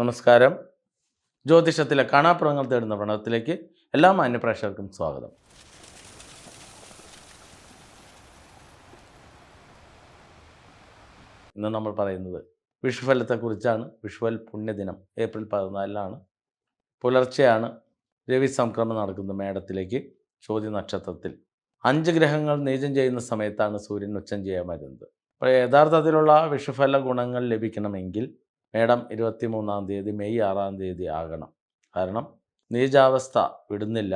നമസ്കാരം. ജ്യോതിഷത്തിലെ കാണാപ്പുറങ്ങൾ തേടുന്ന പ്രണവത്തിലേക്ക് എല്ലാ മാന്യപ്രേക്ഷകർക്കും സ്വാഗതം. ഇന്ന് നമ്മൾ പറയുന്നത് വിഷുഫലത്തെക്കുറിച്ചാണ്. വിഷുവൽ പുണ്യദിനം ഏപ്രിൽ പതിനാലിനാണ്. പുലർച്ചെയാണ് രവി സംക്രമം നടക്കുന്നത് മേടത്തിലേക്ക് ചോദ്യ നക്ഷത്രത്തിൽ അഞ്ച് ഗ്രഹങ്ങൾ നീചം ചെയ്യുന്ന സമയത്താണ് സൂര്യൻ ഉച്ചം ചെയ്യാൻ വരുന്നത്. അപ്പോൾ യഥാർത്ഥത്തിലുള്ള വിഷുഫല ഗുണങ്ങൾ ലഭിക്കണമെങ്കിൽ മേടം ഇരുപത്തി മൂന്നാം തീയതി മെയ് ആറാം തീയതി ആകണം. കാരണം നീജാവസ്ഥ വിടുന്നില്ല.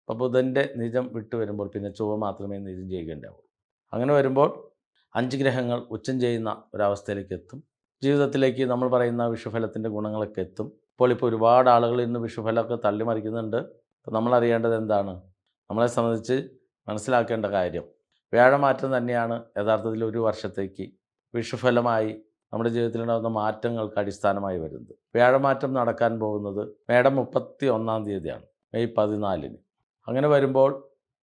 അപ്പോൾ ബുധന്റെ നിജം വിട്ടു വരുമ്പോൾ പിന്നെ ചൊവ്വ മാത്രമേ നിജം ചെയ്യുകയുണ്ടാവുള്ളൂ. അങ്ങനെ വരുമ്പോൾ അഞ്ച് ഗ്രഹങ്ങൾ ഉച്ചം ചെയ്യുന്ന ഒരവസ്ഥയിലേക്ക് എത്തും. ജീവിതത്തിലേക്ക് നമ്മൾ പറയുന്ന വിഷുഫലത്തിന്റെ ഗുണങ്ങളൊക്കെ എത്തും. ഇപ്പോൾ ഇപ്പോൾ ഒരുപാട് ആളുകൾ ഇന്ന് വിഷുഫലമൊക്കെ തള്ളിമറിക്കുന്നുണ്ട്. അപ്പോൾ നമ്മൾ അറിയേണ്ടത് എന്താണ്? നമ്മളെ സംബന്ധിച്ച് മനസ്സിലാക്കേണ്ട കാര്യം. വ്യാഴമാറ്റം തന്നെയാണ് യഥാർത്ഥത്തിൽ ഒരു വർഷത്തേക്ക് വിഷുഫലമായി നമ്മുടെ ജീവിതത്തിലുണ്ടാകുന്ന മാറ്റങ്ങൾക്ക് അടിസ്ഥാനമായി വരുന്നത്. വ്യാഴമാറ്റം നടക്കാൻ പോകുന്നത് മേടം മുപ്പത്തി ഒന്നാം തീയതിയാണ് മെയ് പതിനാലിന്. അങ്ങനെ വരുമ്പോൾ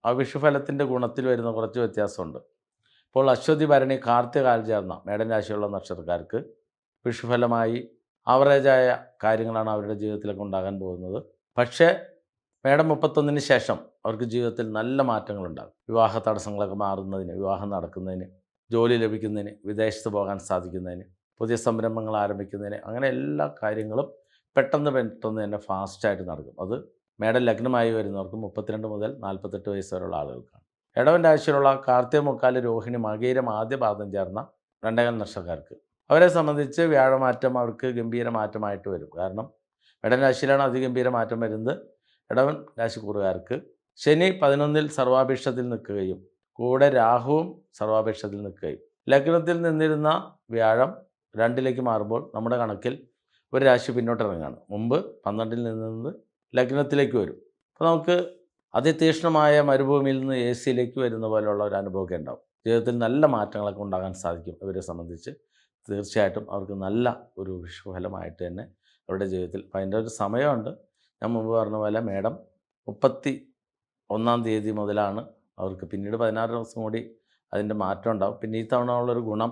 ആ വിഷുഫലത്തിന്റെ ഗുണത്തിൽ വരുന്ന കുറച്ച് വ്യത്യാസമുണ്ട്. ഇപ്പോൾ അശ്വതി ഭരണി കാർത്തികാൽ ചേർന്ന മേടൻ രാശിയുള്ള നക്ഷത്രക്കാർക്ക് വിഷുഫലമായി ആവറേജായ കാര്യങ്ങളാണ് അവരുടെ ജീവിതത്തിലൊക്കെ ഉണ്ടാകാൻ പോകുന്നത്. പക്ഷേ മേടം മുപ്പത്തൊന്നിന് ശേഷം അവർക്ക് ജീവിതത്തിൽ നല്ല മാറ്റങ്ങളുണ്ടാകും. വിവാഹ തടസ്സങ്ങളൊക്കെ മാറുന്നതിന് വിവാഹം നടക്കുന്നതിന് ജോലി ലഭിക്കുന്നതിന് വിദേശത്ത് പോകാൻ സാധിക്കുന്നതിന്. പുതിയ സംരംഭങ്ങൾ ആരംഭിക്കുന്നതിന് അങ്ങനെ എല്ലാ കാര്യങ്ങളും പെട്ടെന്ന് പെട്ടെന്ന് തന്നെ ഫാസ്റ്റായിട്ട് നടക്കും. അത് മേഡം ലഗ്നമായി വരുന്നവർക്ക് മുപ്പത്തിരണ്ട് മുതൽ നാൽപ്പത്തെട്ട് വയസ്സ് വരെയുള്ള ആളുകൾക്കാണ്. ഇടവൻ രാശിയിലുള്ള കാർത്തിക മുക്കാൽ രോഹിണി മകീരം ആദ്യ പാദം ചേർന്ന രണ്ടേകാൽ നക്ഷത്രക്കാർക്ക്. അവരെ സംബന്ധിച്ച് വ്യാഴമാറ്റം അവർക്ക് ഗംഭീര മാറ്റമായിട്ട് വരും. കാരണം ഇടവൻ രാശിയിലാണ് അതിഗംഭീര മാറ്റം വരുന്നത്. ഇടവൻ രാശിക്കൂറുകാർക്ക് ശനി പതിനൊന്നിൽ സർവാപേക്ഷത്തിൽ നിൽക്കുകയും കൂടെ രാഹുവും സർവാപേക്ഷത്തിൽ നിൽക്കുകയും. ലഗ്നത്തിൽ നിന്നിരുന്ന വ്യാഴം രണ്ടിലേക്ക് മാറുമ്പോൾ നമ്മുടെ കണക്കിൽ ഒരു രാശി പിന്നോട്ടിറങ്ങുകയാണ്. മുമ്പ് പന്ത്രണ്ടിൽ നിന്ന് ലഗ്നത്തിലേക്ക് വരും. അപ്പോൾ നമുക്ക് അതിതീക്ഷ്ണമായ മരുഭൂമിയിൽ നിന്ന് എ സിയിലേക്ക് വരുന്ന പോലെയുള്ള ഒരു അനുഭവമൊക്കെ ഉണ്ടാവും. ജീവിതത്തിൽ നല്ല മാറ്റങ്ങളൊക്കെ ഉണ്ടാകാൻ സാധിക്കും ഇവരെ സംബന്ധിച്ച്. തീർച്ചയായിട്ടും അവർക്ക് നല്ല ഒരു വിഷുഫലമായിട്ട് തന്നെ അവരുടെ ജീവിതത്തിൽ അപ്പം അതിന്റെ ഒരു സമയമുണ്ട്. ഞാൻ മുമ്പ് പറഞ്ഞ പോലെ മേഡം മുപ്പത്തി ഒന്നാം തീയതി മുതലാണ് അവർക്ക് പിന്നീട് പതിനാറ് ദിവസം കൂടി അതിന്റെ മാറ്റം ഉണ്ടാവും. പിന്നെ ഈ തവണ ഉള്ളൊരു ഗുണം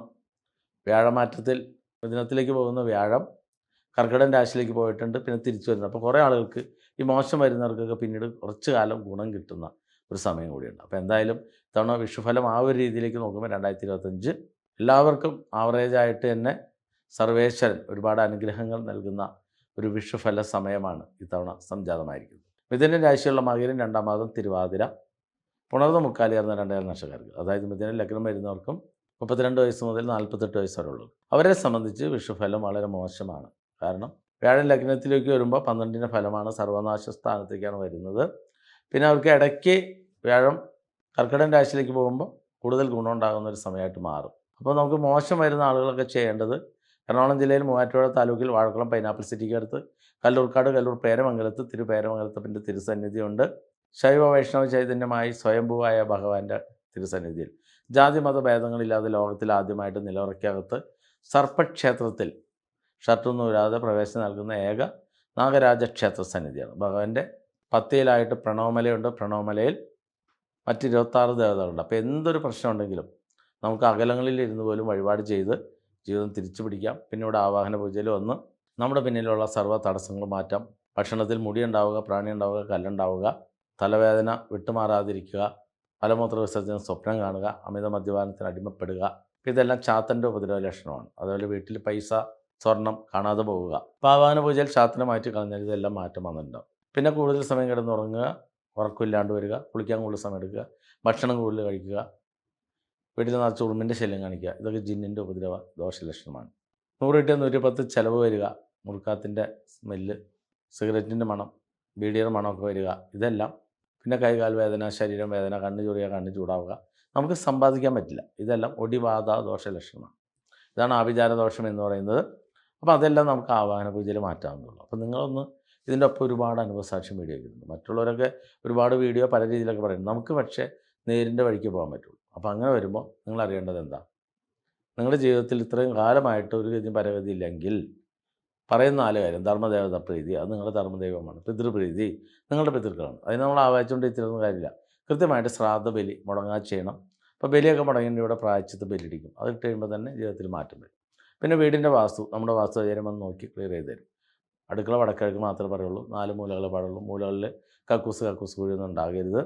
വ്യാഴമാറ്റത്തിൽ മിഥുനത്തിലേക്ക് പോകുന്ന വ്യാഴം കർക്കിടൻ രാശിയിലേക്ക് പോയിട്ടുണ്ട് പിന്നെ തിരിച്ചു വരുന്നത് അപ്പോൾ കുറേ ആളുകൾക്ക് ഈ മോശം വരുന്നവർക്കൊക്കെ പിന്നീട് കുറച്ച് കാലം ഗുണം കിട്ടുന്ന ഒരു സമയം കൂടിയുണ്ട്. അപ്പോൾ എന്തായാലും ഇത്തവണ വിഷുഫലം ആ ഒരു രീതിയിലേക്ക് നോക്കുമ്പോൾ രണ്ടായിരത്തി ഇരുപത്തഞ്ച് എല്ലാവർക്കും ആവറേജായിട്ട് തന്നെ സർവേശ്വരൻ ഒരുപാട് അനുഗ്രഹങ്ങൾ നൽകുന്ന ഒരു വിഷുഫല സമയമാണ് ഇത്തവണ സംജാതമായിരിക്കുന്നത്. മിഥുന രാശിയുള്ള മകരം രണ്ടാം മാസം തിരുവാതിര പുണർന്ന മുക്കാലിയാർന്ന രണ്ടായിരം നക്ഷത്രക്കാർക്ക് അതായത് മിഥുന ലഗ്നം വരുന്നവർക്കും മുപ്പത്തിരണ്ട് വയസ്സ് മുതൽ നാൽപ്പത്തെട്ട് വയസ്സ് വരെ ഉള്ളത്. അവരെ സംബന്ധിച്ച് വിഷുഫലം വളരെ മോശമാണ്. കാരണം വ്യാഴൻ ലഗ്നത്തിലേക്ക് വരുമ്പോൾ പന്ത്രണ്ടിന്റെ ഫലമാണ് സർവനാശ സ്ഥാനത്തേക്കാണ് വരുന്നത്. പിന്നെ അവർക്ക് ഇടയ്ക്ക് വ്യാഴം കർക്കിടൻ രാശിയിലേക്ക് പോകുമ്പോൾ കൂടുതൽ ഗുണമുണ്ടാകുന്ന ഒരു സമയമായിട്ട് മാറും. അപ്പോൾ നമുക്ക് മോശം വരുന്ന ആളുകളൊക്കെ ചെയ്യേണ്ടത് എറണാകുളം ജില്ലയിൽ മൂവാറ്റുപുഴ താലൂക്കിൽ വാഴക്കുളം പൈനാപ്പിൾ സിറ്റിക്ക് അടുത്ത് കല്ലൂർക്കാട് കല്ലൂർ പേരമംഗലത്ത് തിരുപേരമംഗലത്തപ്പിന്റെ തിരുസന്നിധിയുണ്ട്. ശൈവ വൈഷ്ണവ ചൈതന്യമായി സ്വയംഭൂവായ ഭഗവാന്റെ തിരുസന്നിധിയിൽ. ജാതി മത ഭേദങ്ങളില്ലാതെ ലോകത്തിൽ ആദ്യമായിട്ട് നിലവറയ്ക്കകത്ത് സർപ്പക്ഷേത്രത്തിൽ ഷർട്ടൊന്നും ഇല്ലാതെ പ്രവേശനം നൽകുന്ന ഏക നാഗരാജ ക്ഷേത്ര സന്നിധിയാണ്. ഭഗവാന്റെ പത്തിയിലായിട്ട് പ്രണവമലയുണ്ട്. പ്രണവമലയിൽ മറ്റ് ഇരുപത്താറ് ദേവതകളുണ്ട്. അപ്പോൾ എന്തൊരു പ്രശ്നമുണ്ടെങ്കിലും നമുക്ക് അകലങ്ങളിൽ ഇരുന്ന് പോലും വഴിപാട് ചെയ്ത് ജീവിതം തിരിച്ചു പിടിക്കാം. പിന്നെ ഇവിടെ ആവാഹന പൂജയിൽ വന്ന് നമ്മുടെ പിന്നിലുള്ള സർവ തടസ്സങ്ങൾ മാറ്റാം. ഭക്ഷണത്തിൽ മുടി ഉണ്ടാവുക പ്രാണി ഉണ്ടാവുക കല്ലുണ്ടാവുക തലവേദന വിട്ടുമാറാതിരിക്കുക മലമൂത്ര വിസർജനം സ്വപ്നം കാണുക അമിത മദ്യപാനത്തിന് അടിമപ്പെടുക ഇതെല്ലാം ചാത്തന്റെ ഉപദ്രവ ലക്ഷണമാണ്. അതുപോലെ വീട്ടിൽ പൈസ സ്വർണം കാണാതെ പോവുക. ആവാഹന പൂജയിൽ ചാത്തനെ മാറ്റി കളഞ്ഞാൽ ഇതെല്ലാം മാറ്റം വന്നിട്ടുണ്ടാവും. പിന്നെ കൂടുതൽ സമയം കിടന്നുറങ്ങുക ഉറക്കമില്ലാണ്ട് വരിക കുളിക്കാൻ കൂടുതൽ സമയം എടുക്കുക ഭക്ഷണം കൂടുതൽ കഴിക്കുക വീട്ടിൽ നിറച്ച് ഉറുമ്പിന്റെ ശല്യം കാണിക്കുക ഇതൊക്കെ ജിന്നിന്റെ ഉപദ്രവ ദോഷലക്ഷണമാണ് നൂറ് കിട്ടിയ നൂറ്റി പത്ത് ചിലവ് വരിക മുറുക്കാത്തിന്റെ സ്മെല്ല് സിഗരറ്റിന്റെ മണം ബീഡിയുടെ മണമൊക്കെ വരിക ഇതെല്ലാം പിന്നെ കൈകാൽ വേദന ശരീരം വേദന കണ്ണ് ചൊറിയുക കണ്ണ് ചൂടാവുക. നമുക്ക് സമ്പാദിക്കാൻ പറ്റില്ല. ഇതെല്ലാം ഒടിവാദ ദോഷലക്ഷണമാണ്. ഇതാണ് ആഭിചാര ദോഷം എന്ന് പറയുന്നത്. അപ്പോൾ അതെല്ലാം നമുക്ക് ആവാഹന പൂജയിൽ മാറ്റാവുന്നുള്ളൂ അപ്പോൾ നിങ്ങളൊന്ന് ഇതിന്റെ ഒപ്പം ഒരുപാട് അനുഭവസാക്ഷ്യം വീഡിയോ ചെയ്യുന്നുണ്ട് മറ്റുള്ളവരൊക്കെ ഒരുപാട് വീഡിയോ പല രീതിയിലൊക്കെ പറയുന്നു. നമുക്ക് പക്ഷേ നേരിന്റെ വഴിക്ക് പോകാൻ പറ്റുള്ളൂ. അപ്പോൾ അങ്ങനെ വരുമ്പോൾ നിങ്ങൾ അറിയേണ്ടത് എന്താ? നിങ്ങളുടെ ജീവിതത്തിൽ ഇത്രയും കാലമായിട്ട് ഒരു ഗതി പരഗതി ഇല്ലെങ്കിൽ പറയുന്ന നാല് കാര്യം. ധർമ്മദേവത പ്രീതി അത് നിങ്ങളുടെ ധർമ്മദൈവമാണ്. പിതൃപ്രീതി നിങ്ങളുടെ പിതൃക്കളാണ്. അതിന് നമ്മൾ ആവാച്ചുകൊണ്ട് ഇത്തിരുന്ന കാര്യമില്ല. കൃത്യമായിട്ട് ശ്രാദ്ധ ബലി മുടങ്ങാ ചെയ്യണം. അപ്പോൾ ബലിയൊക്കെ മുടങ്ങിന്റെ ഇവിടെ പ്രായച്ചിത്ത് ബലിയിടിക്കും. അത് ഇട്ട് കഴിയുമ്പോൾ തന്നെ ജീവിതത്തിൽ മാറ്റം വരും. പിന്നെ വീടിന്റെ വാസ്തു നമ്മുടെ വാസ്തു ചേരുമെന്ന് നോക്കി ക്ലിയർ ചെയ്ത് തരും. അടുക്കള വടക്കിഴക്ക് മാത്രമേ പറയുള്ളൂ. നാല് മൂലകളെ പാടുള്ളൂ. മൂലകളിൽ കക്കൂസ് കക്കൂസ് കുഴിയൊന്നും ഉണ്ടാകരുത്.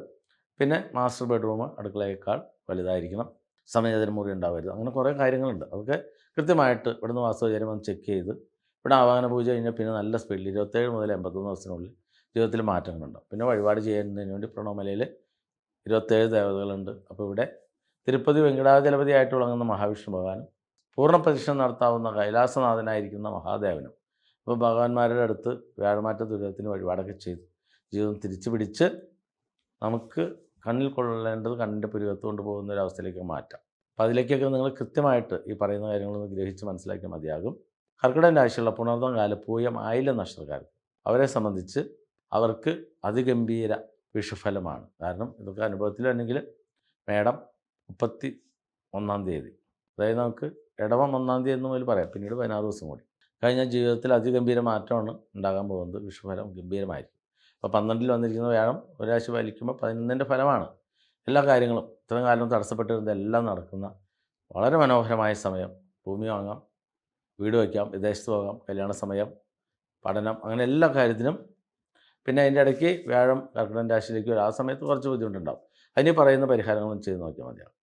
പിന്നെ മാസ്റ്റർ ബെഡ്റൂം അടുക്കളയേക്കാൾ വലുതായിരിക്കണം. സമയത്തിന് മുറി ഉണ്ടാവരുത്. അങ്ങനെ കുറേ കാര്യങ്ങളുണ്ട്. അതൊക്കെ കൃത്യമായിട്ട് ഇവിടുന്ന് വാസ്തുചര്യം വന്ന് ചെക്ക് ചെയ്ത് ഇവിടെ ആവാഹന പൂജ കഴിഞ്ഞാൽ പിന്നെ നല്ല സ്പീഡിൽ ഇരുപത്തേഴ് മുതൽ എൺപത്തൊന്ന് ദിവസത്തിനുള്ളിൽ ജീവിതത്തിൽ മാറ്റങ്ങളുണ്ടാവും പിന്നെ വഴിപാട് ചെയ്യുന്നതിന് വേണ്ടി പ്രണോമലയിൽ ഇരുപത്തേഴ് ദേവതകളുണ്ട്. അപ്പോൾ ഇവിടെ തിരുപ്പതി വെങ്കടാചലപതിയായിട്ട് വിളങ്ങുന്ന മഹാവിഷ്ണു ഭഗവാനും പൂർണ പ്രതിഷ്ഠ നടത്താവുന്ന കൈലാസനാഥനായിരിക്കുന്ന മഹാദേവനും അപ്പോൾ ഭഗവാന്മാരുടെ അടുത്ത് വ്യാഴമാറ്റ ദുരിതത്തിന് വഴിപാടൊക്കെ ചെയ്ത് ജീവിതം തിരിച്ചു പിടിച്ച് നമുക്ക് കണ്ണിൽ കൊള്ളേണ്ടത് കണ്ണിന്റെ പുരുകത്ത് കൊണ്ടുപോകുന്ന ഒരു അവസ്ഥയിലേക്ക് മാറ്റാം. അപ്പോൾ അതിലേക്കൊക്കെ നിങ്ങൾ കൃത്യമായിട്ട് ഈ പറയുന്ന കാര്യങ്ങളൊന്ന് ഗ്രഹിച്ച് മനസ്സിലാക്കിയാൽ മതിയാകും. കർക്കിടകൻ രാശിയുള്ള പുണർദം കാല പൂയം ആയില്യം നക്ഷത്രക്കാർക്ക്. അവരെ സംബന്ധിച്ച് അവർക്ക് അതിഗംഭീര വിഷുഫലമാണ്. കാരണം ഇതൊക്കെ അനുഭവത്തിൽ അല്ലെങ്കിൽ മേടം മുപ്പത്തി ഒന്നാം തീയതി. അതായത് നമുക്ക് ഇടവം ഒന്നാം തീയതി എന്ന് മുതൽ പറയാം. പിന്നീട് പതിനാറ് ദിവസം കൂടി. കഴിഞ്ഞ ജീവിതത്തിൽ അതിഗംഭീര മാറ്റമാണ് ഉണ്ടാകാൻ പോകുന്നത്. വിഷുഫലം ഗംഭീരമായിരിക്കും. അപ്പോൾ പന്ത്രണ്ടിൽ വന്നിരിക്കുന്ന വ്യാഴം ഒരാഴ്ച വലിക്കുമ്പോൾ പതിനൊന്നിന്റെ ഫലമാണ്. എല്ലാ കാര്യങ്ങളും ഇത്രയും കാലം തടസ്സപ്പെട്ടിരുന്ന എല്ലാം നടക്കുന്ന വളരെ മനോഹരമായ സമയം. ഭൂമി വാങ്ങാം വീട് വയ്ക്കാം വിദേശത്ത് പോകാം കല്യാണ സമയം പഠനം അങ്ങനെ എല്ലാ കാര്യത്തിനും. പിന്നെ അതിന്റെ ഇടയ്ക്ക് വ്യാഴം കർക്കിടൻ രാശിയിലേക്ക് വരും. ആ സമയത്ത് കുറച്ച് ബുദ്ധിമുട്ടുണ്ടാവും. അതിന് പറയുന്ന പരിഹാരങ്ങളും ചെയ്ത് നോക്കിയാൽ മതിയാവും.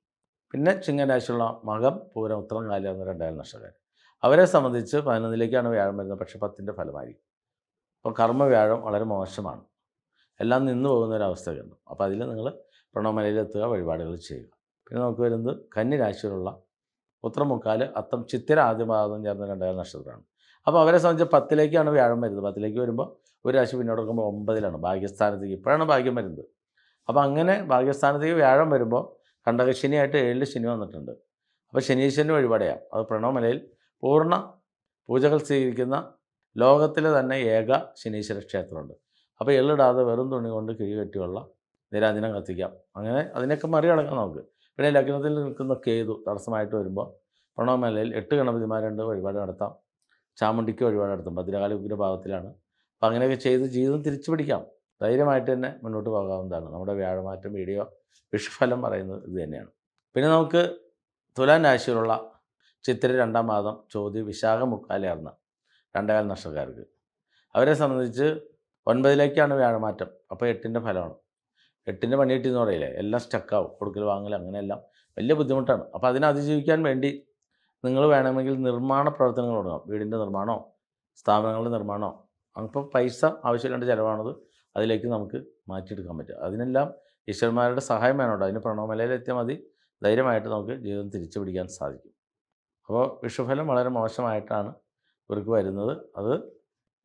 പിന്നെ ചിങ്ങൻ രാശിയുള്ള മകം പൂരം ഉത്തരം കാലം എന്ന രണ്ടായിരം നഷ്ടക്കാർ അവരെ സംബന്ധിച്ച് പതിനൊന്നിലേക്കാണ് വ്യാഴം വരുന്നത്. പക്ഷേ പത്തിന്റെ ഫലമായിരിക്കും. അപ്പോൾ കർമ്മ വ്യാഴം വളരെ മോശമാണ്. എല്ലാം നിന്നു പോകുന്ന ഒരു അവസ്ഥയുണ്ട് അപ്പോൾ അതിൽ നിങ്ങൾ പ്രണവമലയിലെത്തുക വഴിപാടുകൾ ചെയ്യുക. പിന്നെ നമുക്ക് വരുന്നത് കന്നി രാശിയിലുള്ള ഉത്തരമുക്കാൽ അത്തം ചിത്തിര ആദ്യപാദം ചേർന്ന് രണ്ടായിരം നക്ഷത്രമാണ്. അപ്പോൾ അവരെ സംബന്ധിച്ച് പത്തിലേക്കാണ് വ്യാഴം വരുന്നത്. പത്തിലേക്ക് വരുമ്പോൾ ഒരു രാശി പിന്നോട്ട് നോക്കുമ്പോൾ ഒമ്പതിലാണ്. ഭാഗ്യസ്ഥാനത്തേക്ക് ഇപ്പോഴാണ് ഭാഗ്യം വരുന്നത്. അപ്പോൾ അങ്ങനെ ഭാഗ്യസ്ഥാനത്തേക്ക് വ്യാഴം വരുമ്പോൾ കണ്ടകശനിയായിട്ട് ഏഴിൽ ശനി വന്നിട്ടുണ്ട്. അപ്പോൾ ശനീശ്വരന് വഴിപാടെയാണ് അത് പ്രണവമലയിൽ പൂർണ പൂജകൾ സ്വീകരിക്കുന്ന ലോകത്തിലെ തന്നെ ഏക ശനീശ്വര ക്ഷേത്രമുണ്ട്. അപ്പോൾ എള്ളിടാതെ വെറും തുണി കൊണ്ട് കിഴി കെട്ടിയുള്ള നിരാജനം കത്തിക്കാം. അങ്ങനെ അതിനൊക്കെ മറികടക്കാം നമുക്ക്. പിന്നെ ലഗ്നത്തിൽ നിൽക്കുന്ന കേതു തടസ്സമായിട്ട് വരുമ്പോൾ പ്രണവമേലയിൽ എട്ട് ഗണപതിമാരുണ്ട് വഴിപാട് നടത്താം. ചാമുണ്ടിക്ക് വഴിപാട് നടത്തും. ഭദ്രകാല ഉഗ്രഭാവത്തിലാണ് അപ്പം അങ്ങനെയൊക്കെ ചെയ്ത് ജീവിതം തിരിച്ചു പിടിക്കാം. ധൈര്യമായിട്ട് തന്നെ മുന്നോട്ട് പോകാവുന്നതാണ്. നമ്മുടെ വ്യാഴമാറ്റം വീഡിയോ വിഷുഫലം പറയുന്നത് ഇത് തന്നെയാണ്. പിന്നെ നമുക്ക് തുലാൻ രാശിയിലുള്ള ചിത്തിര രണ്ടാം മാതം ചോദ്യം വിശാഖ മുക്കാലേർന്ന രണ്ടേകാൽ നഷ്ടക്കാർക്ക് അവരെ സംബന്ധിച്ച് ഒൻപതിലേക്കാണ് വ്യാഴമാറ്റം. അപ്പോൾ എട്ടിന്റെ ഫലമാണ്. എട്ടിന്റെ പണി കിട്ടിയെന്ന് പറയില്ലേ? എല്ലാം സ്റ്റക്കാവും കൊടുക്കൽ വാങ്ങൽ അങ്ങനെയെല്ലാം വലിയ ബുദ്ധിമുട്ടാണ്. അപ്പോൾ അതിനെ അതിജീവിക്കാൻ വേണ്ടി നിങ്ങൾ വേണമെങ്കിൽ നിർമ്മാണ പ്രവർത്തനങ്ങൾ തുടങ്ങാം. വീടിന്റെ നിർമ്മാണമോ? സ്ഥാപനങ്ങളുടെ നിർമ്മാണമോ? അപ്പോൾ പൈസ ആവശ്യമില്ലാണ്ട് ചിലവാണത് അതിലേക്ക് നമുക്ക് മാറ്റിയെടുക്കാൻ പറ്റും അതിനെല്ലാം ഈശ്വരന്മാരുടെ സഹായം വേണോട്ടോ അതിന് പ്രണവമലയിലെത്തിയാൽ മതി. ധൈര്യമായിട്ട് നമുക്ക് ജീവിതം തിരിച്ചു പിടിക്കാൻ സാധിക്കും. അപ്പോൾ വിഷുഫലം വളരെ മോശമായിട്ടാണ് ഇവർക്ക് വരുന്നത്. അത്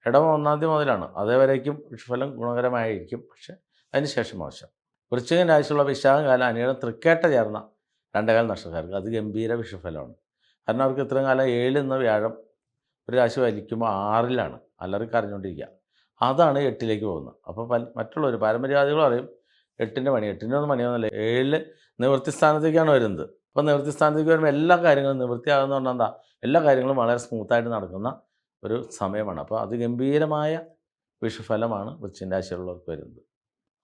ഇടവ ഒന്നാം തീയതി മുതലാണ്. അതേവരേക്കും വിഷുഫലം ഗുണകരമായിരിക്കും. പക്ഷേ അതിന് ശേഷം മോശം. വൃശ്ചികൻ രാശിയുള്ള വിശാഖം കാലം അനിയുടെ തൃക്കേട്ട ചേർന്ന രണ്ടേകാൽ നക്ഷത്രക്കാർക്ക്. അത് ഗംഭീര വിഷഫലമാണ്. കാരണം അവർക്ക് ഇത്രയും കാലം ഏഴിൽ നിന്ന് വ്യാഴം ഒരു രാശി വലിക്കുമ്പോൾ ആറിലാണ്. അലറി കരഞ്ഞുകൊണ്ടിരിക്കുക. അതാണ് എട്ടിലേക്ക് പോകുന്നത്. അപ്പോൾ പല മറ്റുള്ളവർ പാരമ്പര്യവാദികൾ പറയും എട്ടിന്റെ പണി എട്ടിന്റെ ഒന്നും പണിയൊന്നുമില്ല ഏഴിൽ നിവൃത്തി സ്ഥാനത്തേക്കാണ് വരുന്നത്. അപ്പോൾ നിവൃത്തി സ്ഥാനത്തേക്ക് വരുമ്പോൾ എല്ലാ കാര്യങ്ങളും നിവൃത്തിയാകുന്ന പറഞ്ഞാൽ എന്താ? എല്ലാ കാര്യങ്ങളും വളരെ സ്മൂത്തായിട്ട് നടക്കുന്ന ഒരു സമയമാണ്. അപ്പോൾ അത് ഗംഭീരമായ വിഷുഫലമാണ് വൃശ്ചിന്റെ ആശയമുള്ളവർക്ക് വരുന്നത്.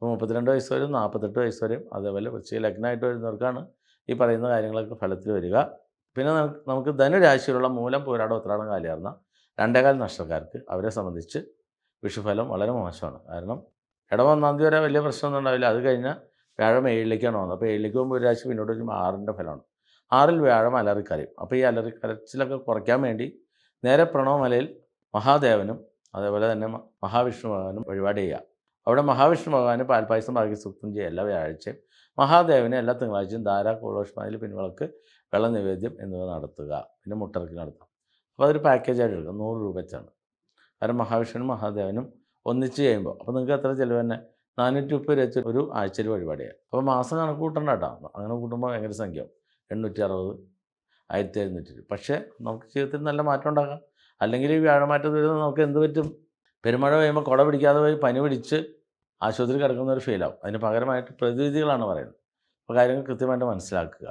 അപ്പോൾ മുപ്പത്തിരണ്ട് വയസ്സ് വരും നാൽപ്പത്തെട്ട് വയസ്സ് വരും അതേപോലെ വൃശ്ചിക ലഗ്നമായിട്ട് വരുന്നവർക്കാണ് ഈ പറയുന്ന കാര്യങ്ങളൊക്കെ ഫലത്തിൽ വരിക. പിന്നെ നമുക്ക് ധനുരാശിയിലുള്ള മൂലം പോരാടം ഉത്രാടം കാലിയാർന്ന രണ്ടേകാൽ നഷ്ടക്കാർക്ക് അവരെ സംബന്ധിച്ച് വിഷുഫലം വളരെ മോശമാണ്. കാരണം ഇടവ ഒന്നാം തീയതി വരെ വലിയ പ്രശ്നമൊന്നും ഉണ്ടാവില്ല. അത് കഴിഞ്ഞാൽ വ്യാഴം ഏഴിലേക്കാണ് വന്നത്. അപ്പോൾ ഏഴിലേക്ക് പോകുമ്പോൾ ഒരു രാശി പിന്നോട്ട് വരുമ്പോൾ ആറിന്റെ ഫലമാണ്. ആറിൽ വ്യാഴം അലറിക്കരയും. അപ്പോൾ ഈ അലറിക്കരച്ചിലൊക്കെ കുറയ്ക്കാൻ വേണ്ടി നേരെ പ്രണവമലയിൽ മഹാദേവനും അതേപോലെ തന്നെ മഹാവിഷ്ണു ഭഗവാനും വഴിപാട് ചെയ്യുക. അവിടെ മഹാവിഷ്ണു ഭഗവാന് പാൽപ്പായസം ഭാഗ്യസൂക്തം ചെയ്യുക എല്ലാ വ്യാഴ്ചയും മഹാദേവന് എല്ലാ തിങ്കളാഴ്ചയും ധാരാ കൂളോഷ്മാതിൽ പിൻവിളക്ക് വെള്ള നിവേദ്യം എന്നിവ നടത്തുക. പിന്നെ മുട്ടറക്കി നടത്താം അപ്പോൾ അതൊരു പാക്കേജായിട്ട് എടുക്കുക നൂറ് രൂപ വെച്ചാണ്. കാരണം മഹാവിഷ്ണു മഹാദേവനും ഒന്നിച്ച് ചെയ്യുമ്പോൾ അപ്പോൾ നിങ്ങൾക്ക് എത്ര ചിലവ് തന്നെ? നാനൂറ്റി മുപ്പത് വെച്ച് ഒരു ആഴ്ചയിൽ വഴിപാടിയാണ് അപ്പോൾ മാസം കണക്ക് കൂട്ടണ്ട കേട്ടോ. അങ്ങനെ കൂട്ടുമ്പോൾ ഭയങ്കര സംഖ്യ എണ്ണൂറ്റി അറുപത് ആയിരത്തി എഴുന്നൂറ്റി പക്ഷേ നമുക്ക് ജീവിതത്തിൽ നല്ല മാറ്റം ഉണ്ടാക്കാം. അല്ലെങ്കിൽ ഈ വ്യാഴമാറ്റം വരുന്നത് നമുക്ക് എന്ത് പറ്റും? പെരുമഴ പെയ്യുമ്പോൾ കുട പിടിക്കാതെ പോയി പനി പിടിച്ച് ആശുപത്രി കിടക്കുന്ന ഒരു ഫീലാവും അതിന് പകരമായിട്ട് പ്രതിവിധികളാണ് പറയുന്നത്. അപ്പോൾ കാര്യങ്ങൾ കൃത്യമായിട്ട് മനസ്സിലാക്കുക.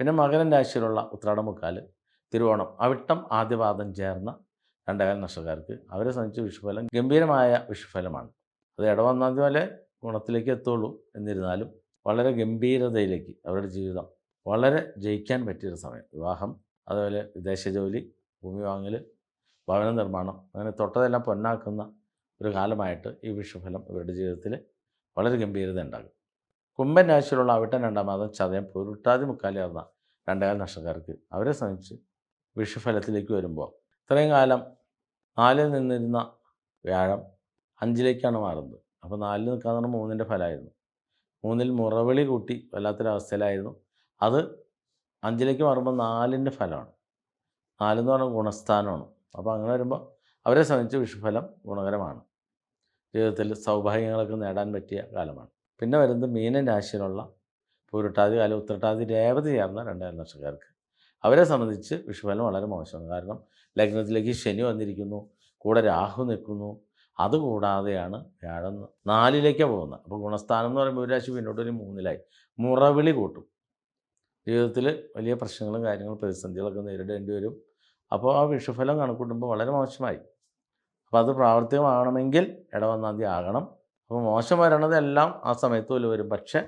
പിന്നെ മകരം രാശിയിലുള്ള ഉത്രാടം മുക്കാൽ തിരുവോണം അവിട്ടം ആദ്യപാദം ചേർന്ന രണ്ടേകാൽ നഷ്ടക്കാർക്ക് അവരെ സംബന്ധിച്ച് വിഷുഫലം ഗംഭീരമായ വിഷുഫലമാണ്. അത് ഇടവന്നാൽ പോലെ ഗുണത്തിലേക്ക് എത്തുള്ളൂ എന്നിരുന്നാലും വളരെ ഗംഭീരതയിലേക്ക് അവരുടെ ജീവിതം വളരെ ജയിക്കാൻ പറ്റിയൊരു സമയം. വിവാഹം അതുപോലെ വിദേശ ജോലി ഭൂമി വാങ്ങൽ ഭവന നിർമ്മാണം അങ്ങനെ തൊട്ടതെല്ലാം പൊന്നാക്കുന്ന ഒരു കാലമായിട്ട് ഈ വിഷുഫലം ഇവരുടെ ജീവിതത്തിൽ വളരെ ഗംഭീരത ഉണ്ടാകും. കുംഭൻ രാശിയിലുള്ള അവിട്ടൻ രണ്ടാം മാസം ചതയം പൊരുട്ടാതി മുക്കാലിയാർന്ന രണ്ടേകാൽ നക്ഷത്രക്കാർക്ക് അവരെ സംബന്ധിച്ച് വിഷുഫലത്തിലേക്ക് വരുമ്പോൾ ഇത്രയും കാലം നാലിൽ നിന്നിരുന്ന വ്യാഴം അഞ്ചിലേക്കാണ് മാറുന്നത്. അപ്പോൾ നാലിൽ നിൽക്കാന്ന് പറഞ്ഞാൽ മൂന്നിന്റെ ഫലമായിരുന്നു. മൂന്നിൽ മുറവിളി കൂട്ടി വല്ലാത്തൊരവസ്ഥയിലായിരുന്നു. അത് അഞ്ചിലേക്ക് മാറുമ്പോൾ നാലിന്റെ ഫലമാണ്. നാലെന്ന് പറഞ്ഞാൽ ഗുണസ്ഥാനമാണ്. അപ്പോൾ അങ്ങനെ വരുമ്പോൾ അവരെ സംബന്ധിച്ച് വിഷുഫലം ഗുണകരമാണ്. ജീവിതത്തിൽ സൗഭാഗ്യങ്ങളൊക്കെ നേടാൻ പറ്റിയ കാലമാണ്. പിന്നെ വരുന്നത് മീനൻ രാശിയിലുള്ള പൂരുട്ടാതി കാലം ഉത്രട്ടാതി രേവതി ചേർന്ന രണ്ടായിരം നക്ഷത്രക്കാർക്ക്. അവരെ സംബന്ധിച്ച് വിഷുഫലം വളരെ മോശമാണ്. കാരണം ലഗ്നത്തിലേക്ക് ശനി വന്നിരിക്കുന്നു കൂടെ രാഹു നിൽക്കുന്നു. അതുകൂടാതെയാണ് വ്യാഴം നാലിലേക്കാണ് പോകുന്നത്. അപ്പോൾ ഗുണസ്ഥാനം എന്ന് പറയുമ്പോൾ ഒരു രാശി പിന്നോട്ട് ഒരു മൂന്നിലായി. മുറവിളി കൂട്ടും. ജീവിതത്തിൽ വലിയ പ്രശ്നങ്ങളും കാര്യങ്ങളും പ്രതിസന്ധികളൊക്കെ നേരിടേണ്ടി വരും. അപ്പോൾ ആ വിഷുഫലം കണക്കൂട്ടുമ്പോൾ വളരെ മോശമായി. അപ്പോൾ അത് പ്രാവർത്തികമാകണമെങ്കിൽ ഇടവന്നാം തീയതി ആകണം. അപ്പോൾ മോശം വരണതെല്ലാം ആ സമയത്ത് പോലെ വരും. പക്ഷേ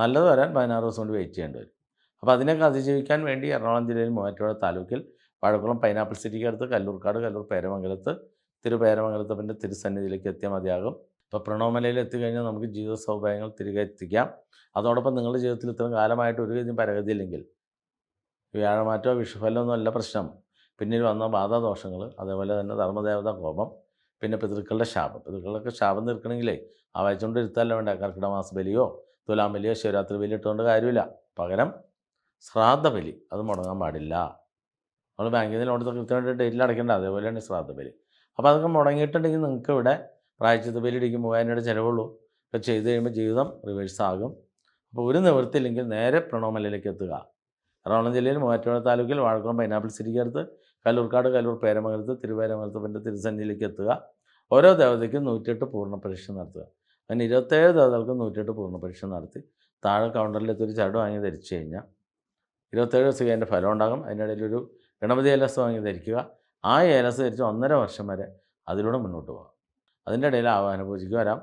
നല്ലത് വരാൻ പതിനാറ് ദിവസം കൊണ്ട് വെയിറ്റ് ചെയ്യേണ്ടി വരും. അപ്പോൾ അതിനൊക്കെ അതിജീവിക്കാൻ വേണ്ടി എറണാകുളം ജില്ലയിൽ മൂവാറ്റുപുഴ താലൂക്കിൽ വഴക്കുളം പൈനാപ്പിൾ സിറ്റിക്ക് അടുത്ത് കല്ലൂർക്കാട് കല്ലൂർ പേരമംഗലത്ത് തിരുപേരമംഗലത്തപ്പന്റെ തിരുസന്നിധിയിലേക്ക് എത്തിയാൽ മതിയാകും. ഇപ്പോൾ പ്രണോമലയിൽ എത്തിക്കഴിഞ്ഞാൽ നമുക്ക് ജീവിത സൗഭാഗ്യങ്ങൾ തിരികെ എത്തിക്കാം. അതോടൊപ്പം നിങ്ങളുടെ ജീവിതത്തിൽ ഇത്രയും കാലമായിട്ട് ഒരു കാര്യം പരഗതിയില്ലെങ്കിൽ വ്യാഴമാറ്റോ വിഷുഫലമൊന്നും അല്ല പ്രശ്നം. പിന്നീട് വന്ന ബാധാദോഷങ്ങൾ അതേപോലെ തന്നെ ധർമ്മദേവത കോപം പിന്നെ പിതൃക്കളുടെ ശാപം. പിതൃക്കളൊക്കെ ശാപം തീർക്കണമെങ്കിലേ ആ വായിച്ചുകൊണ്ട് ഇരുത്തല്ല വേണ്ട? കർക്കിടമാസ ബലിയോ തുലാം ബലിയോ ശിവരാത്രി ബലി ഇട്ടുകൊണ്ട് കാര്യമില്ല. പകരം ശ്രാദ്ധ ബലി. അത് മുടങ്ങാൻ പാടില്ല. നമ്മൾ ബാങ്കിൽ നിന്ന് ലോൺ കൃത്യമായിട്ട് ഡേറ്റിൽ അടയ്ക്കേണ്ട. അതേപോലെയാണ് ശ്രാദ്ധ ബലി. അപ്പോൾ അതൊക്കെ മുടങ്ങിയിട്ടുണ്ടെങ്കിൽ നിങ്ങൾക്ക് ഇവിടെ പ്രായച്ചിത്ത ബലി ഇടിക്കും മൂവായിരം രൂപയുടെ ചിലവുള്ളൂ. ഒക്കെ ചെയ്ത് കഴിയുമ്പോൾ ജീവിതം റിവേഴ്സ് ആകും. അപ്പോൾ ഒരു നിവൃത്തിയില്ലെങ്കിൽ നേരെ പ്രണോമലയിലേക്ക് എത്തുക. എറണാകുളം ജില്ലയിൽ മൂവാറ്റുപുഴ താലൂക്കിൽ വാഴക്കുളം പൈനാപ്പിൾ സിറ്റിക്ക് അടുത്ത് കല്ലൂർക്കാട് കല്ലൂർ പേരമംഗലത്ത് തിരുവേരമംഗലത്തപ്പന്റെ തിരുസന്നിധിയിലേക്ക് എത്തുക. ഓരോ ദേവതയ്ക്കും നൂറ്റിയെട്ട് പൂർണ പരീക്ഷ നടത്തുക. അങ്ങനെ ഇരുപത്തേഴ് ദേവതകൾക്ക് നൂറ്റിയെട്ട് പൂർണ പരീക്ഷ നടത്തി. താഴെ കൗണ്ടറിലെത്തി ഒരു ചരട് വാങ്ങി ധരിച്ചു കഴിഞ്ഞാൽ ഇരുപത്തേഴ് ദിവസം അതിന്റെ ഫലം ഉണ്ടാകും. അതിനിടയിൽ ഒരു ഗണപതി ഏലസ് വാങ്ങി ധരിക്കുക. ആ ഏലസ് ധരിച്ച് ഒന്നര വർഷം വരെ അതിലൂടെ മുന്നോട്ട് പോകാം. അതിന്റെ ഇടയിൽ ആവാഹന പൂജയ്ക്ക് വരാം.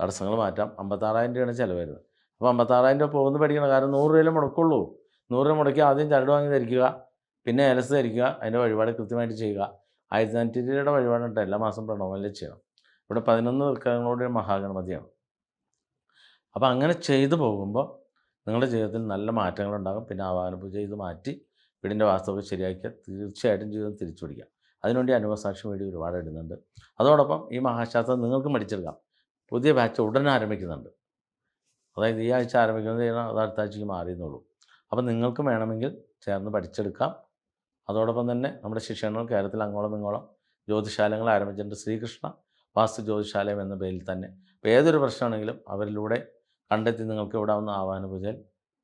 തടസ്സങ്ങൾ മാറ്റാം. അമ്പത്താറായിരം രൂപയാണ് ചിലവ് വരുന്നത്. അപ്പോൾ അമ്പത്താറായിരം രൂപ പോകുന്ന പഠിക്കണം. കാരണം നൂറ് രൂപയിലും മുടക്കുള്ളൂ. നൂറ് രൂപ മുടക്കി ആദ്യം ചരട് വാങ്ങി ധരിക്കുക. പിന്നെ ഏലസ് ധരിക്കുക അതിന്റെ വഴിപാട് കൃത്യമായിട്ട് ചെയ്യുക. ആയിരത്തി രൂപയുടെ വഴിപാടുണ്ട് എല്ലാ മാസം പ്രണവമല്ലേ ചെയ്യണം. ഇവിടെ പതിനൊന്ന് വൃക്കങ്ങളുടെ മഹാഗണപതിയാണ്. അപ്പോൾ അങ്ങനെ ചെയ്തു പോകുമ്പോൾ നിങ്ങളുടെ ജീവിതത്തിൽ നല്ല മാറ്റങ്ങളുണ്ടാകും. പിന്നെ ആവാഹന പൂജ ചെയ്ത് മാറ്റി വീടിന്റെ വാസ്തവൊക്കെ ശരിയാക്കിയാൽ തീർച്ചയായിട്ടും ജീവിതം തിരിച്ചു പിടിക്കാം. അതിനുവേണ്ടി അനുഭവസാക്ഷ്യം വേണ്ടി ഒരുപാട് ഇടുന്നുണ്ട്. അതോടൊപ്പം ഈ മഹാശാസ്ത്രം നിങ്ങൾക്ക് പഠിച്ചെടുക്കാം. പുതിയ ബാച്ച് ഉടൻ ആരംഭിക്കുന്നുണ്ട്. അതായത് ഈ ആഴ്ച ആരംഭിക്കുന്നത് അടുത്ത ആഴ്ചയ്ക്ക് മാറിയെന്നുള്ളൂ അപ്പം നിങ്ങൾക്കും വേണമെങ്കിൽ ചേർന്ന് പഠിച്ചെടുക്കാം. അതോടൊപ്പം തന്നെ നമ്മുടെ ശിക്ഷണങ്ങൾ കേരളത്തിൽ അങ്ങോളം ഇങ്ങോളം ജ്യോതിശാലങ്ങൾ ആരംഭിച്ചിട്ടുണ്ട്. ശ്രീകൃഷ്ണ വാസ്തു ജ്യോതിശാലയം എന്ന പേരിൽ തന്നെ. അപ്പോൾ ഏതൊരു പ്രശ്നമാണെങ്കിലും അവരിലൂടെ കണ്ടെത്തി നിങ്ങൾക്ക് ഇവിടെ വന്ന് ആവാനുപൂജയിൽ